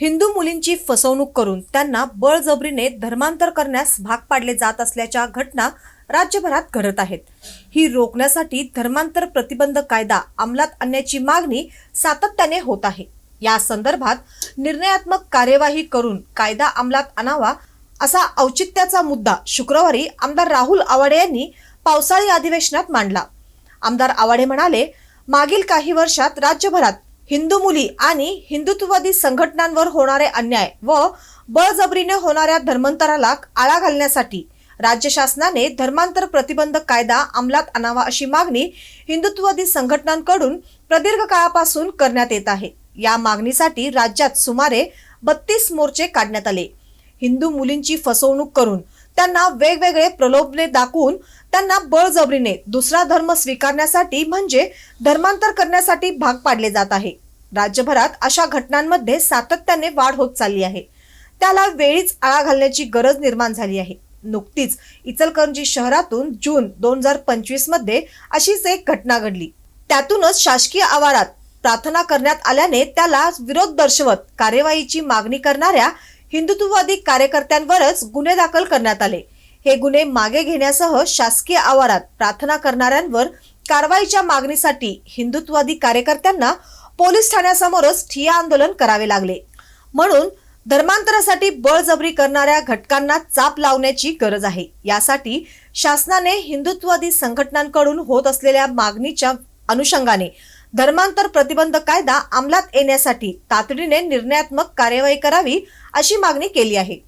हिंदू मुलींची फसवणूक करून त्यांना बळजबरीने धर्मांतर करण्यास भाग पाडले जात असल्याच्या घटना राज्यभरात घडत आहेत. ही रोखण्यासाठी धर्मांतर प्रतिबंध कायदा अंमलात आणण्याची मागणी सातत्याने होत आहे. या संदर्भात निर्णयात्मक कार्यवाही करून कायदा अंमलात आणावा असा औचित्याचा मुद्दा शुक्रवारी आमदार राहुल आवाडे यांनी पावसाळी अधिवेशनात मांडला. आमदार आवाडे म्हणाले मागील काही वर्षात राज्यभरात हिंदू मुली आणि हिंदुत्ववादी संघटनांवर होणारे अन्याय व बळजबरीने होणाऱ्या धर्मांतराला आळा घालण्यासाठी राज्य शासनाने धर्मांतर प्रतिबंध कायदा अंमलात आणावा अशी मागणी हिंदुत्ववादी संघटनांकडून प्रदीर्घ काळापासून करण्यात येत आहे. या मागणीसाठी राज्यात सुमारे बत्तीस मोर्चे काढण्यात आले. हिंदू मुलींची फसवणूक करून त्यांना वेगवेगळे प्रलोभने दाखवून त्यांना बळजबरीने दुसरा धर्म स्वीकारण्यासाठी म्हणजे धर्मांतर करण्यासाठी भाग पाडले जात आहे. राज्यभरात अशा घटनांमध्ये सातत्याने वाढ होत चालली आहे. त्याला वेळीच आळा घालण्याची गरज निर्माण झाली आहे. नुकतीच इचलकरंजी शहरातून जून दोन हजार पंचवीसमध्ये अशीच एक घटना घडली. त्यातूनच शासकीय आवारात प्रार्थना करण्यात आल्याने त्याला विरोध दर्शवत कार्यवाहीची मागणी करणाऱ्या हिंदुत्ववादी कार्यकर्त्यांवरच गुन्हे दाखल करण्यात आले. हे गुन्हे मागे घेण्यासह शासकीय आवारात प्रार्थना करणाऱ्यांवर कारवाईच्या मागणीसाठी हिंदुत्ववादी कार्यकर्त्यांना पोलीस ठाण्यासमोरच ठिय्या आंदोलन करावे लागले. म्हणून धर्मांतरासाठी बळजबरी करणाऱ्या घटकांना चाप लावण्याची गरज आहे. यासाठी शासनाने हिंदुत्ववादी संघटनांकडून होत असलेल्या मागणीच्या अनुषंगाने धर्मांतर प्रतिबंध कायदा अंमलात येण्यासाठी तातडीने निर्णयात्मक कार्यवाही करावी अशी मागणी केली आहे.